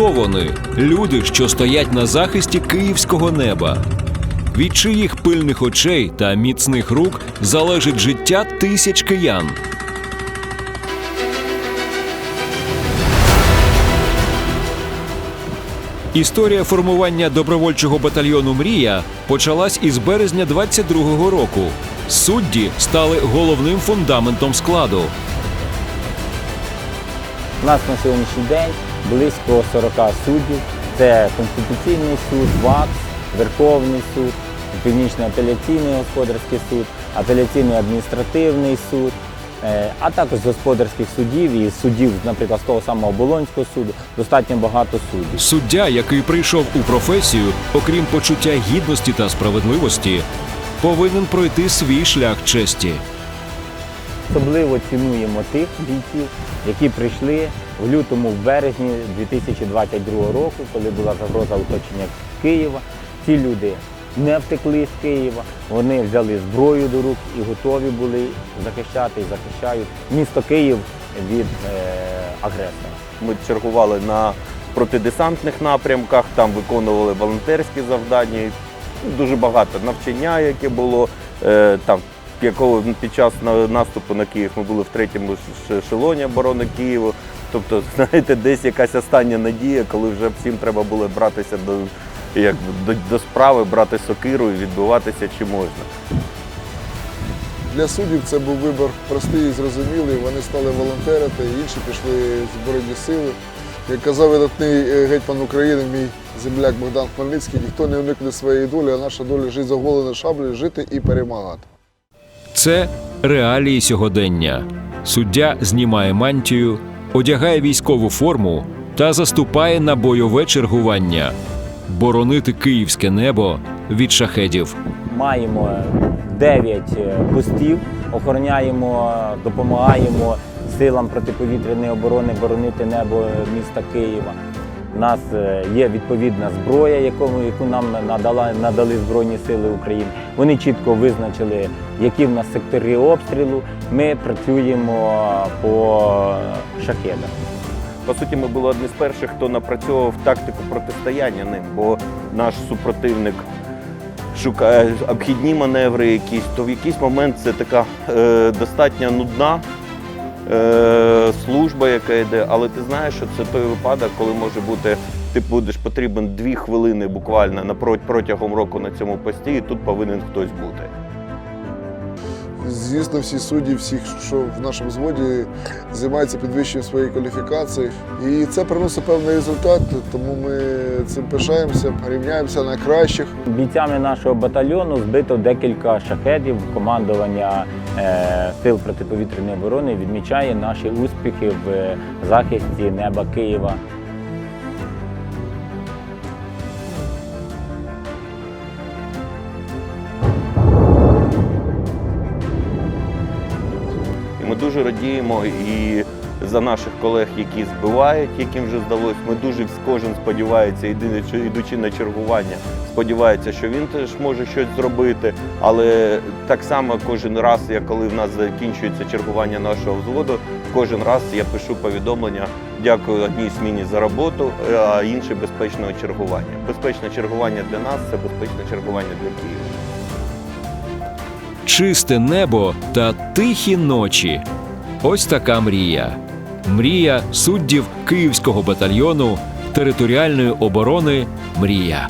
Хто вони? Люди, що стоять на захисті київського неба. Від чиїх пильних очей та міцних рук залежить життя тисяч киян. Історія формування добровольчого батальйону Мрія почалась із березня 22-го року. Судді стали головним фундаментом складу. У нас на сьогоднішній день близько 40 суддів. Це Конституційний суд, ВАКС, Верховний суд, Північний апеляційний господарський суд, апеляційний адміністративний суд, е, а також з господарських судів і суддів, наприклад, з того самого Болонського суду, достатньо багато суддів. Суддя, який прийшов у професію, окрім почуття гідності та справедливості, повинен пройти свій шлях честі. Особливо цінуємо тих бійців, які прийшли в лютому, в березні 2022 року, коли була загроза оточення Києва. Ці люди не втекли з Києва, вони взяли зброю до рук і готові були захищати і захищають місто Київ від е, агресора. Ми чергували на протидесантних напрямках, там виконували волонтерські завдання. Дуже багато навчання, яке було е, там. Якого під час наступу на Київ ми були в третьому ешелоні оборони Києва. Тобто, знаєте, десь якась остання надія, коли вже всім треба було братися до, як, до, до справи, брати сокиру і відбиватися чи можна. Для суддів це був вибір простий і зрозумілий. Вони стали волонтерити, інші пішли Збройні сили. Як казав видатний е, гетьман України, мій земляк Богдан Хмельницький, ніхто не уникне своєї долі, а наша доля жити за оголеною шаблею, жити і перемагати. Це реалії сьогодення. Суддя знімає мантію, одягає військову форму та заступає на бойове чергування, боронити київське небо від шахедів. Маємо 9 постів, охороняємо, допомагаємо силам протиповітряної оборони боронити небо міста Києва. У нас е, є відповідна зброя, яку, нам надали Збройні Сили України. Вони чітко визначили, які в нас сектори обстрілу. Ми працюємо по шахедах. По суті, ми були одні з перших, хто напрацьовував тактику протистояння ним, бо наш супротивник шукає обхідні маневри якісь, то в якийсь момент це така е, достатньо нудна е, служба, яка йде, але ти знаєш, що це той випадок, коли може бути. Ти будеш потрібен дві хвилини буквально на протягом року на цьому пості, і тут повинен хтось бути. Звісно, всі судді, всі, що в нашому зводі, займаються підвищенням своєї кваліфікації. І це приносить певний результат, тому ми цим пишаємося, рівняємося на кращих. Бійцями нашого батальйону збито декілька шахедів. Командування е, сил протиповітряної оборони відмічає наші успіхи в захисті неба Києва. Дуже радіємо і за наших колег, які збивають, яким вже здалося. Ми дуже кожен сподівається, йдучи на чергування, сподівається, що він теж може щось зробити. Але так само кожен раз, я коли в нас закінчується чергування нашого взводу, кожен раз я пишу повідомлення. Дякую одній сміні за роботу, а іншій безпечного чергування. Безпечне чергування для нас це безпечне чергування для Києва. Чисте небо та тихі ночі. Ось така мрія. Мрія суддів Київського батальйону територіальної оборони Мрія.